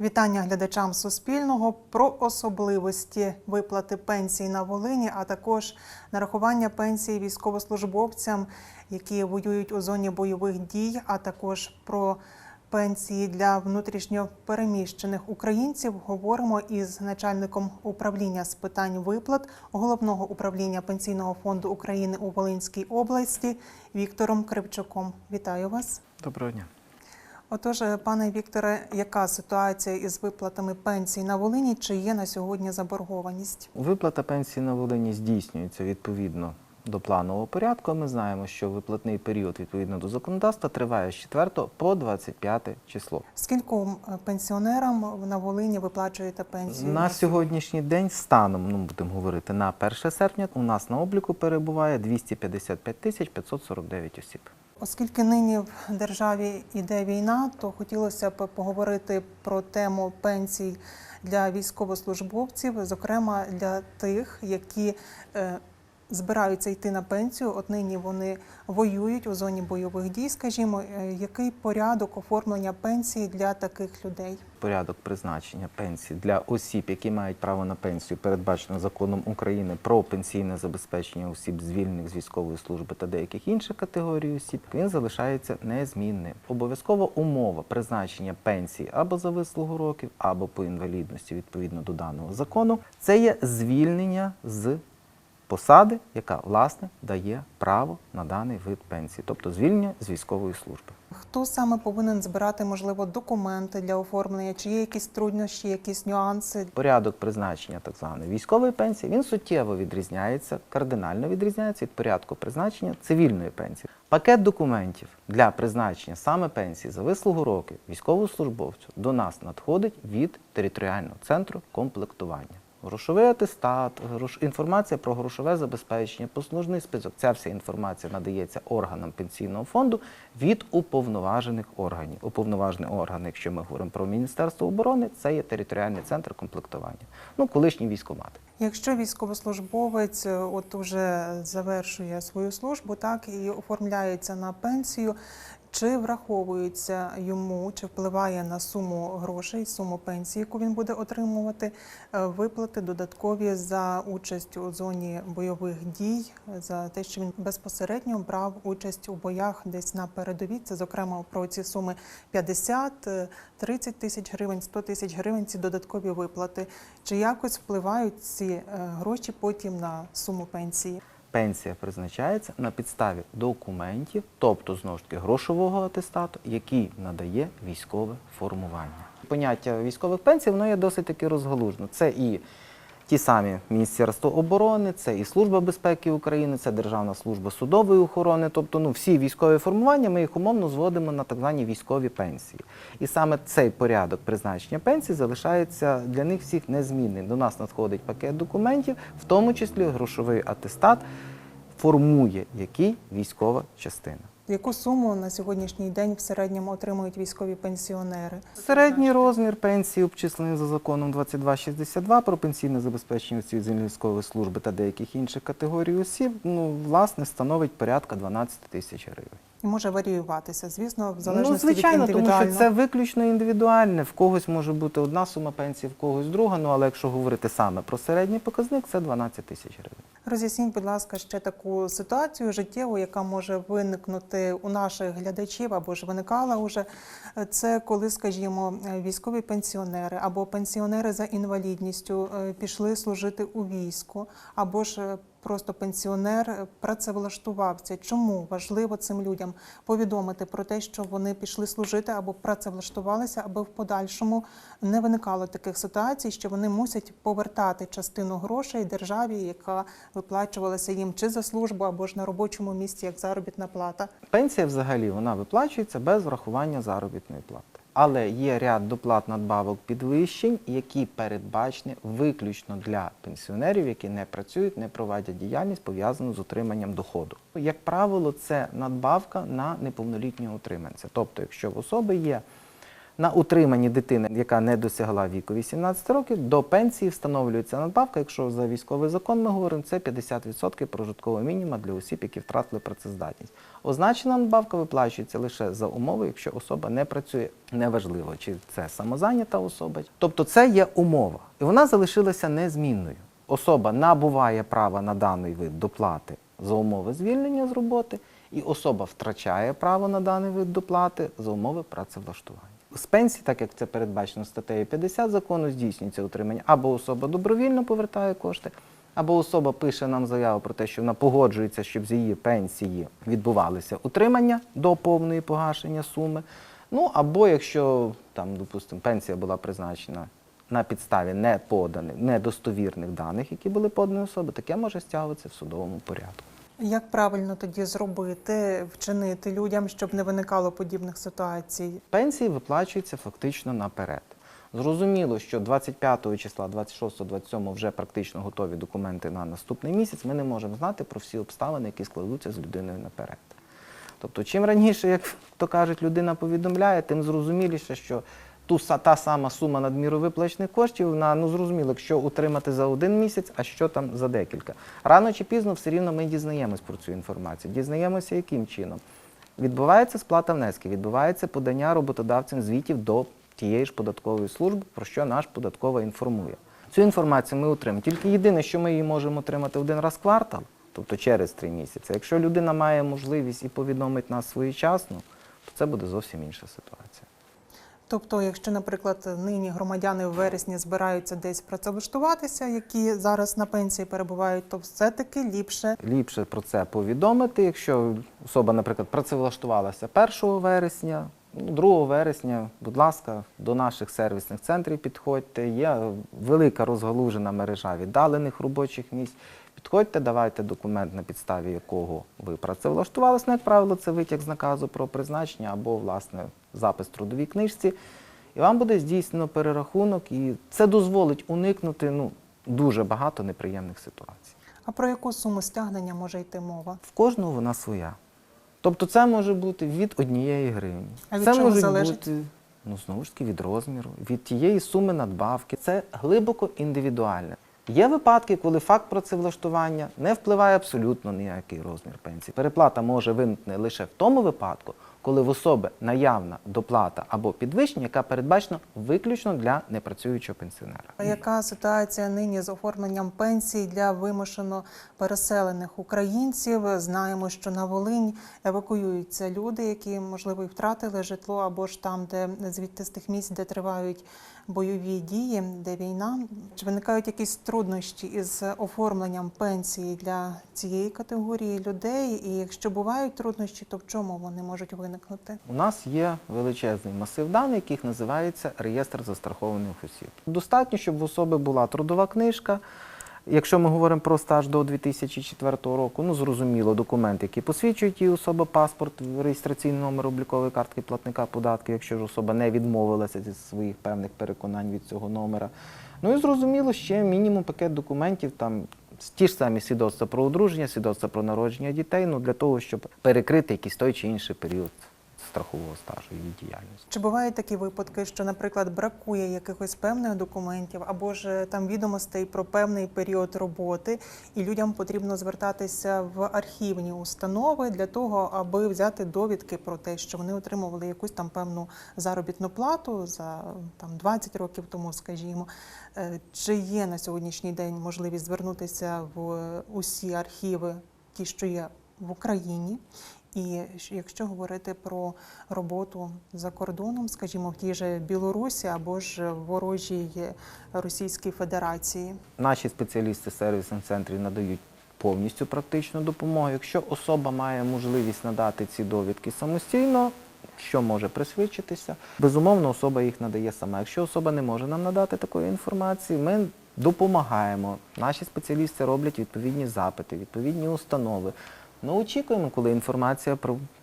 Вітання глядачам Суспільного про особливості виплати пенсій на Волині, а також нарахування пенсій військовослужбовцям, які воюють у зоні бойових дій, а також про пенсії для внутрішньо переміщених українців. Говоримо із начальником управління з питань виплат головного управління пенсійного фонду України у Волинській області Віктором Кривчуком. Вітаю вас. Доброго дня. Отож, пане Вікторе, яка ситуація із виплатами пенсій на Волині? Чи є на сьогодні заборгованість? Виплата пенсії на Волині здійснюється відповідно до планового порядку. Ми знаємо, що виплатний період відповідно до законодавства триває з 4 по 25 число. Скільком е, пенсіонерам на Волині виплачуєте пенсію? На сьогоднішній день станом, ну будемо говорити, на 1 серпня у нас на обліку перебуває 255 тисяч 549 осіб. Оскільки нині в державі йде війна, то хотілося б поговорити про тему пенсій для військовослужбовців, зокрема для тих, які е, збираються йти на пенсію. От нині вони воюють у зоні бойових дій. Скажімо, Е, який порядок оформлення пенсії для таких людей? Порядок призначення пенсії для осіб, які мають право на пенсію, передбачено законом України про пенсійне забезпечення осіб, звільнених з військової служби та деяких інших категорій осіб, він залишається незмінним. Обов'язкова умова призначення пенсії або за вислугу років, або по інвалідності відповідно до даного закону, це є звільнення з посади, яка власне дає право на даний вид пенсії, тобто звільнення з військової служби. Хто саме повинен збирати, можливо, документи для оформлення? Чи є якісь труднощі, якісь нюанси? Порядок призначення так званої військової пенсії він суттєво відрізняється, кардинально відрізняється від порядку призначення цивільної пенсії. Пакет документів для призначення саме пенсії за вислугу років військовослужбовцю до нас надходить від територіального центру комплектування. Грошовий атестат, інформація про грошове забезпечення, послужний список. Ця вся інформація надається органам пенсійного фонду від уповноважених органів. Уповноважений орган, якщо ми говоримо про Міністерство оборони, це є територіальний центр комплектування. Ну, колишній військомат. Якщо військовослужбовець е, от уже завершує свою службу, так і оформляється на пенсію, чи враховується йому, чи впливає на суму грошей, суму пенсії, яку він буде отримувати, е, виплати додаткові за участь у зоні бойових дій, за те, що він безпосередньо брав участь у боях десь на передовій. Це зокрема про ці суми 50, е, 30 тисяч гривень, 100 тисяч гривень. Ці додаткові виплати. Чи якось впливають ці е, гроші потім на суму пенсії? Пенсія призначається на підставі документів, тобто знову ж таки грошового атестату, який надає військове формування. Поняття військових пенсій воно є досить таки розгалужено. Це і ті самі Міністерство оборони, це і Служба безпеки України, це Державна служба судової охорони. Тобто, ну всі військові формування ми їх умовно зводимо на так звані військові пенсії. І саме цей порядок призначення пенсій залишається для них всіх незмінним. До нас надходить пакет документів, в тому числі грошовий атестат, формує який військова частина. Яку суму на сьогоднішній день в середньому отримують військові пенсіонери? Середній розмір пенсії, обчислений за законом 2262 про пенсійне забезпечення осіб військової служби та деяких інших категорій осіб, ну, власне, становить порядка 12 тисяч гривень. І може варіюватися, звісно, в Ну, залежності звичайно, від тому що це виключно індивідуальне. В когось може бути одна сума пенсії, в когось друга. Ну але якщо говорити саме про середній показник, це 12 тисяч гривень. Роз'ясніть, будь ласка, ще таку ситуацію життєву, яка може виникнути у наших глядачів або ж виникала уже. Це коли, скажімо, військові пенсіонери або пенсіонери за інвалідністю е, пішли служити у війську, або ж е, просто пенсіонер працевлаштувався. Чому важливо цим людям повідомити про те, що вони пішли служити або працевлаштувалися, аби в подальшому не виникало таких ситуацій, що вони мусять повертати частину грошей державі, яка виплачувалася їм чи за службу, або ж на робочому місці як заробітна плата. Пенсія взагалі вона виплачується без врахування заробітної плати. Але є ряд доплат надбавок підвищень, які передбачені виключно для пенсіонерів, які не працюють, не проводять діяльність пов'язану з отриманням доходу. Як правило, це надбавка на неповнолітнього утриманця. Тобто, якщо в особи є На утриманні дитини, яка не досягла віку 18 років, до пенсії встановлюється надбавка. Якщо за військовий закон ми говоримо, це 50% прожиткового мінімуму для осіб, які втратили працездатність. Означена надбавка виплачується лише за умови, якщо особа не працює. Неважливо, чи це самозайнята особа. Тобто це є умова, і вона залишилася незмінною. Особа набуває права на даний вид доплати за умови звільнення з роботи, і особа втрачає право на даний вид доплати за умови працевлаштування. З пенсії, так як це передбачено статтею 50 закону, здійснюється утримання або особа добровільно повертає кошти, або особа пише нам заяву про те, що вона погоджується, щоб з її пенсії відбувалися утримання до повної погашення суми. Ну або якщо там, допустимо, пенсія була призначена на підставі не поданих, недостовірних даних, які були подані особи, таке може стягуватися в судовому порядку. Як правильно тоді зробити, вчинити людям, щоб не виникало подібних ситуацій? Пенсії виплачуються фактично наперед. Зрозуміло, що 25 числа, 26, 27 вже практично готові документи на наступний місяць. Ми не можемо знати про всі обставини, які складуться з людиною наперед. Тобто, чим раніше, як то кажуть, людина повідомляє, тим зрозуміліше, що та сама сума надміру виплачених коштів, вона ну зрозуміло, якщо утримати за один місяць, а що там за декілька. Рано чи пізно все рівно ми дізнаємось про цю інформацію. Дізнаємося, яким чином. Відбувається сплата внесків, відбувається подання роботодавцям звітів до тієї ж податкової служби, про що наш податкова інформує. Цю інформацію ми отримаємо. Тільки єдине, що ми її можемо отримати один раз в квартал, тобто через три місяці. Якщо людина має можливість і повідомить нас своєчасно, то це буде зовсім інша ситуація. Тобто, якщо, наприклад, нині громадяни в вересні збираються десь працевлаштуватися, які зараз на пенсії перебувають, то все-таки ліпше Ліпше про це повідомити, якщо особа, наприклад, працевлаштувалася 1 вересня, ну, 2 вересня, будь ласка, до наших сервісних центрів підходьте. Є велика розгалужена мережа віддалених робочих місць. Підходьте, давайте документ, на підставі якого ви працевлаштувалися. Ну, як правило, це витяг з наказу про призначення або, власне, запис в трудовій книжці. І вам буде здійснено перерахунок, і це дозволить уникнути ну, дуже багато неприємних ситуацій. А про яку суму стягнення може йти мова? В кожного вона своя. Тобто це може бути від однієї гривні. А від це чого може залежить? бути ну, знову ж таки від розміру, від тієї суми надбавки. Це глибоко індивідуальне. Є випадки, коли факт працевлаштування не впливає абсолютно ніякий розмір пенсії. Переплата може виникнути лише в тому випадку, коли в особи наявна доплата або підвищення, яка передбачена виключно для непрацюючого пенсіонера. Яка ситуація нині з оформленням пенсій для вимушено переселених українців? Знаємо, що на Волинь евакуюються люди, які можливо і втратили житло, або ж там, де звідти з тих місць, де тривають бойові дії, де війна. Чи виникають якісь труднощі із оформленням пенсії для цієї категорії людей? І якщо бувають труднощі, то в чому вони можуть виникнути? У нас є величезний масив даних, яких називається реєстр застрахованих осіб. Достатньо, щоб в особи була трудова книжка. Якщо ми говоримо про стаж до 2004 року, ну зрозуміло, документи, які посвідчують її особа, паспорт, реєстраційний номер облікової картки платника податків, якщо ж особа не відмовилася зі своїх певних переконань від цього номера. Ну і зрозуміло, ще мінімум пакет документів, там ті ж самі свідоцтва про одруження, свідоцтва про народження дітей, ну для того, щоб перекрити якийсь той чи інший період страхового стажу її діяльності. Чи бувають такі випадки, що, наприклад, бракує якихось певних документів або ж е, там відомостей про певний період роботи, і людям потрібно звертатися в архівні установи для того, аби взяти довідки про те, що вони отримували якусь там певну заробітну плату за там 20 років тому, скажімо. Е, Чи є на сьогоднішній день можливість звернутися в усі архіви, ті, що є в Україні? І якщо говорити про роботу за кордоном, скажімо, в тій же Білорусі або ж ворожій Російській Федерації, Наші спеціалісти сервісних центрів надають повністю практичну допомогу. Якщо особа має можливість надати ці довідки самостійно, що може присвідчитися, безумовно, особа їх надає сама. Якщо особа не може нам надати такої інформації, ми допомагаємо. Наші спеціалісти роблять відповідні запити, відповідні установи. Ми очікуємо, коли інформація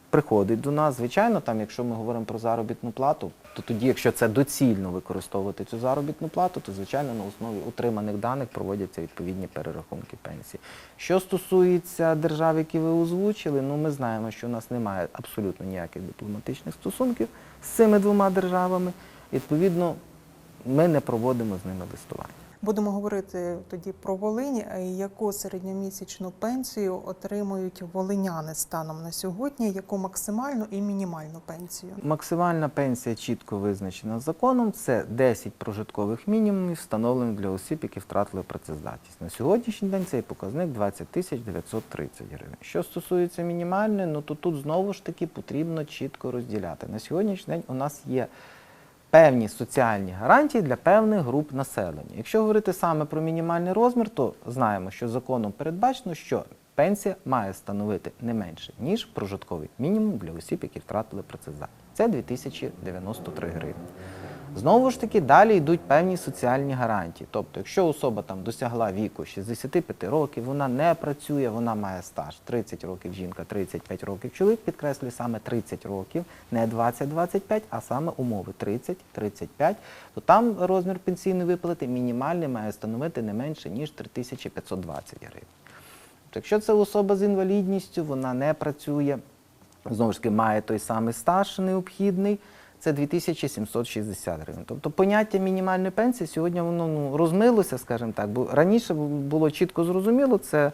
приходить до нас. Звичайно, там, якщо ми говоримо про заробітну плату, то тоді, якщо це доцільно використовувати цю заробітну плату, то звичайно на основі утриманих даних проводяться відповідні перерахунки пенсії. Що стосується держав, які ви озвучили, ну ми знаємо, що у нас немає абсолютно ніяких дипломатичних стосунків з цими двома державами. Відповідно, ми не проводимо з ними листування. Будемо говорити тоді про Волинь. Е, Яку середньомісячну пенсію отримують волиняни станом на сьогодні? Яку максимальну і мінімальну пенсію? Максимальна пенсія чітко визначена законом. Це 10 прожиткових мінімумів, встановлених для осіб, які втратили працездатність. На сьогоднішній день цей показник 20 тисяч 930 гривень. Що стосується мінімальної, ну то тут знову ж таки потрібно чітко розділяти. На сьогоднішній день у нас є певні соціальні гарантії для певних груп населення. Якщо говорити саме про мінімальний розмір, то знаємо, що законом передбачено, що пенсія має становити не менше, ніж прожитковий мінімум для осіб, які втратили працездатність. Це 2093 гривні. Знову ж таки, далі йдуть певні соціальні гарантії. Тобто, якщо особа там досягла віку 65 років, вона не працює, вона має стаж 30 років жінка, 35 років чоловік, підкреслюю саме 30 років, не 20-25, а саме умови 30-35, то там розмір пенсійної виплати мінімальний має становити не менше, ніж 3520 гривень. Тобто, якщо це особа з інвалідністю, вона не працює, знову ж таки, має той самий стаж необхідний, це 2760 гривень. Тобто поняття мінімальної пенсії сьогодні воно ну, розмилося, скажімо так, бо раніше було чітко зрозуміло, це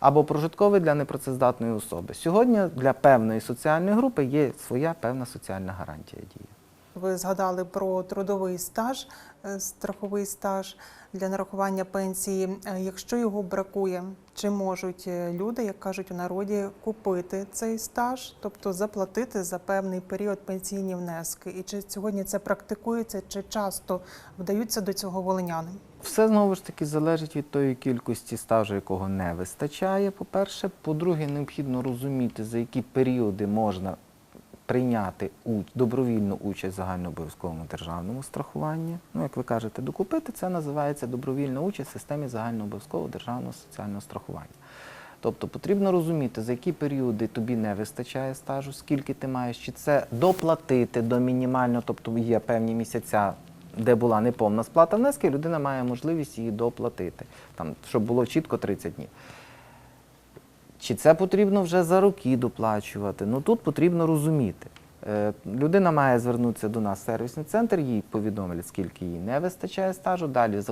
або прожитковий для непрацездатної особи. Сьогодні для певної соціальної групи є своя певна соціальна гарантія дії. Ви згадали про трудовий стаж, е, страховий стаж для нарахування пенсії. Е, Якщо його бракує, чи можуть е, люди, як кажуть у народі, купити цей стаж, тобто заплатити за певний період пенсійні внески? І чи сьогодні це практикується, чи часто вдаються до цього волиняни? Все знову ж таки залежить від тої кількості стажу, якого не вистачає. По-перше, по-друге, необхідно розуміти, за які періоди можна прийняти добровільну участь в загальнообов'язковому державному страхуванні. Ну, як ви кажете, докупити це називається добровільна участь в системі загальнообов'язкового державного соціального страхування. Тобто потрібно розуміти, за які періоди тобі не вистачає стажу, скільки ти маєш, чи це доплатити до мінімального, тобто є певні місяця, де була неповна сплата внесків, людина має можливість її доплатити, там, щоб було чітко 30 днів. Чи це потрібно вже за роки доплачувати? Ну тут потрібно розуміти. Е, Людина має звернутися до нас в сервісний центр, їй повідомлять, скільки їй не вистачає стажу. Далі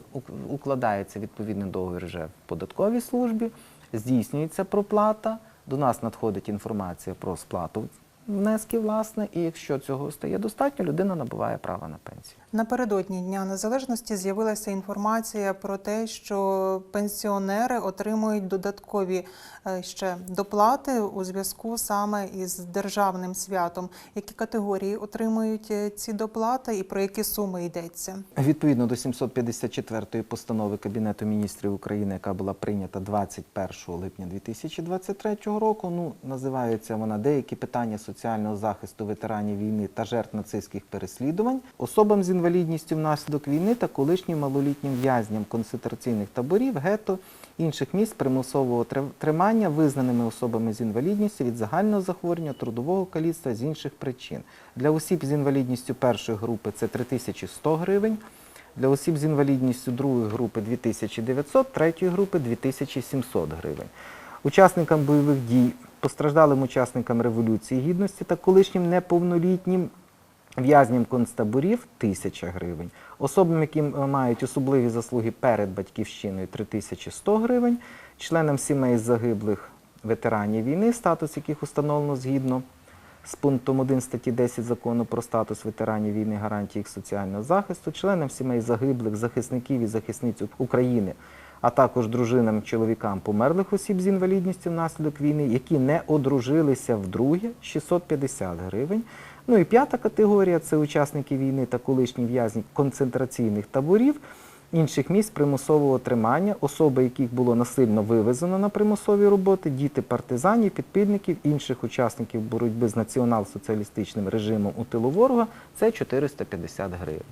укладається відповідний договір вже в податковій службі, здійснюється проплата. До нас надходить інформація про сплату внесків, власне, і якщо цього стає достатньо, людина набуває права на пенсію. Напередодні Дня Незалежності з'явилася інформація про те, що пенсіонери отримують додаткові е, ще доплати у зв'язку саме із державним святом. Які категорії отримують е, ці доплати і про які суми йдеться? Відповідно до 754 постанови Кабінету міністрів України, яка була прийнята 21 липня 2023 року, ну називається вона деякі питання соціального захисту ветеранів війни та жертв нацистських переслідувань, особам з інвалідністю внаслідок війни та колишнім малолітнім в'язням концентраційних таборів, гетто, інших місць примусового тримання, визнаними особами з інвалідністю від загального захворювання, трудового каліцтва з інших причин. Для осіб з інвалідністю першої групи це 3100 гривень. Для осіб з інвалідністю другої групи 2900, третьої групи 2700 гривень. Учасникам бойових дій, постраждалим учасникам Революції Гідності та колишнім неповнолітнім в'язням концтаборів 1000 гривень. Особам, які мають особливі заслуги перед батьківщиною 3100 гривень, членам сімей загиблих ветеранів війни, статус яких установлено згідно з пунктом 1 статті 10 закону про статус ветеранів війни, гарантії їх соціального захисту, членам сімей загиблих, захисників і захисниць України, а також дружинам, чоловікам померлих осіб з інвалідністю внаслідок війни, які не одружилися вдруге, 650 гривень. Ну і п'ята категорія це учасники війни та колишні в'язні концентраційних таборів, інших місць примусового тримання, особи, яких було насильно вивезено на примусові роботи, діти партизанів, підпільників, інших учасників боротьби з націонал-соціалістичним режимом у тилу ворога це 450 гривень.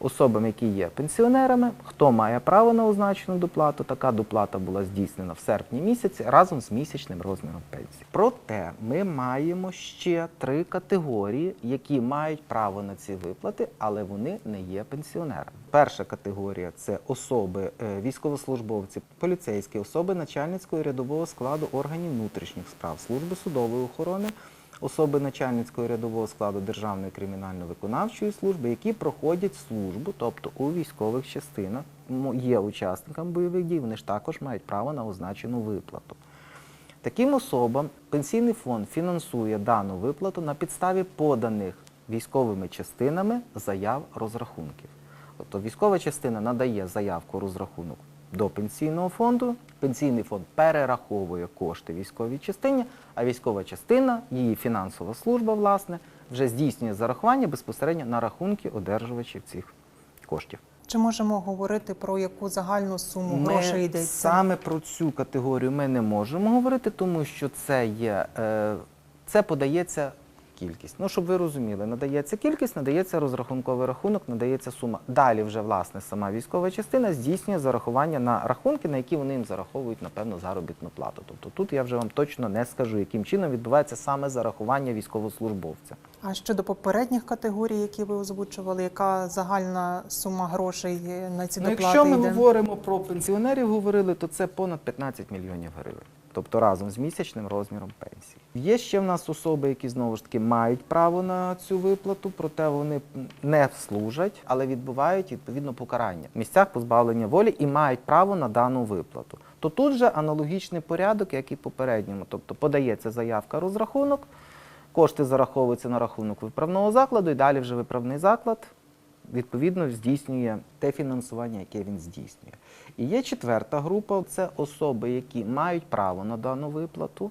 Особам, які є пенсіонерами, хто має право на означену доплату, така доплата була здійснена в серпні місяці разом з місячним розміром пенсії. Проте ми маємо ще три категорії, які мають право на ці виплати, але вони не є пенсіонерами. Перша категорія це особи, е, військовослужбовці, поліцейські особи начальницького і рядового складу органів внутрішніх справ, служби судової охорони, особи начальницького рядового складу Державної кримінально-виконавчої служби, які проходять службу, тобто у військових частинах, є учасниками бойових дій, вони ж також мають право на означену виплату. Таким особам пенсійний фонд фінансує дану виплату на підставі поданих військовими частинами заяв розрахунків. Тобто військова частина надає заявку розрахунок до пенсійного фонду, пенсійний фонд перераховує кошти військовій частині, а військова частина, її фінансова служба, власне, вже здійснює зарахування безпосередньо на рахунки одержувачів цих коштів. Чи можемо говорити про яку загальну суму грошей йдеться? Саме про цю категорію ми не можемо говорити, тому що це є е, це подається кількість. Ну, щоб ви розуміли, надається кількість, надається розрахунковий рахунок, надається сума. Далі вже власне сама військова частина здійснює зарахування на рахунки, на які вони їм зараховують напевно заробітну плату. Тобто тут я вже вам точно не скажу, яким чином відбувається саме зарахування військовослужбовця. А щодо попередніх категорій, які ви озвучували, яка загальна сума грошей на ці Ну, якщо ми йде? говоримо про пенсіонерів, говорили, то це понад 15 мільйонів гривень. Тобто разом з місячним розміром пенсії. Є ще в нас особи, які знову ж таки мають право на цю виплату, проте вони не служать, але відбувають відповідно покарання в місцях позбавлення волі і мають право на дану виплату. То тут же аналогічний порядок, як і попередньому. Тобто подається заявка розрахунок, кошти зараховуються на рахунок виправного закладу, і далі вже виправний заклад відповідно здійснює те фінансування, яке він здійснює. І є четверта група це особи, які мають право на дану виплату,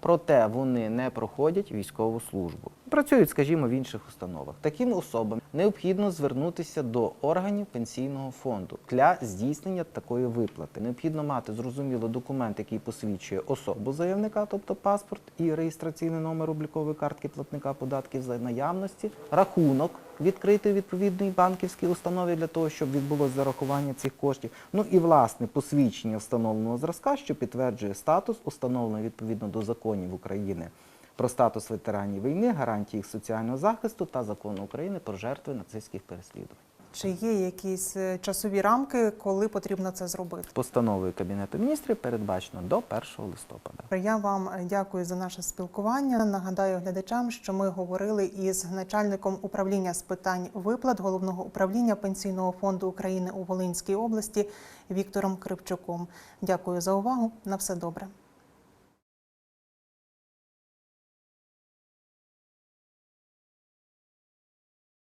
проте вони не проходять військову службу. Працюють, скажімо, в інших установах. Таким особам необхідно звернутися до органів пенсійного фонду для здійснення такої виплати. Необхідно мати зрозуміло документ, який посвідчує особу заявника, тобто паспорт і реєстраційний номер облікової картки платника податків за наявності, рахунок відкритий у відповідній банківській установі для того, щоб відбулося зарахування цих коштів. Ну і власне посвідчення встановленого зразка, що підтверджує статус, установлений відповідно до законів України про статус ветеранів війни, гарантії їх соціального захисту та закону України про жертви нацистських переслідувань. Чи є якісь е, часові рамки, коли потрібно це зробити? Постановою Кабінету міністрів передбачено до 1 листопада. Я вам е, дякую за наше спілкування. Нагадаю глядачам, що ми говорили із начальником управління з питань виплат головного управління пенсійного фонду України у Волинській області Віктором Кривчуком. Дякую за увагу. На все добре.